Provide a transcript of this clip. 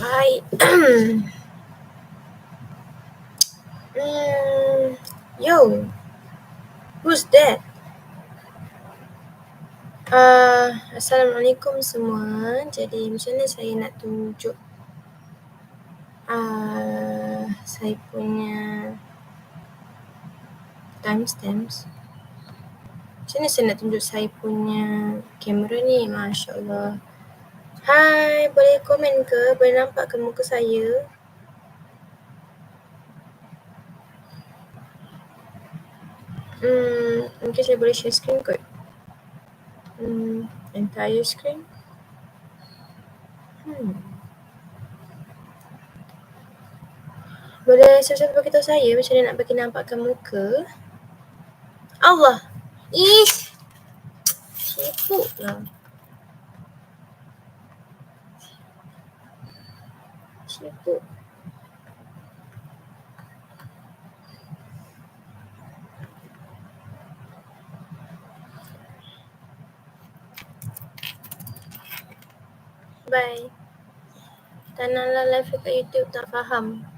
Hi. mm, yo, who's that? Uh, Assalamualaikum semua. Jadi macam mana saya nak tunjuk uh, saya punya timestamps? Macam mana saya nak tunjuk saya punya kamera ni? Masya Allah. Hai, boleh komen ke? Boleh nampak ke muka saya? Hmm, mungkin saya boleh share screen kot. Hmm, entire screen. Hmm. Boleh siapa-siapa beritahu saya macam mana nak bagi nampakkan muka? Allah! Ish! Sibuk lah. Sibuk. Bye. Tak nak lah live kat YouTube tak faham.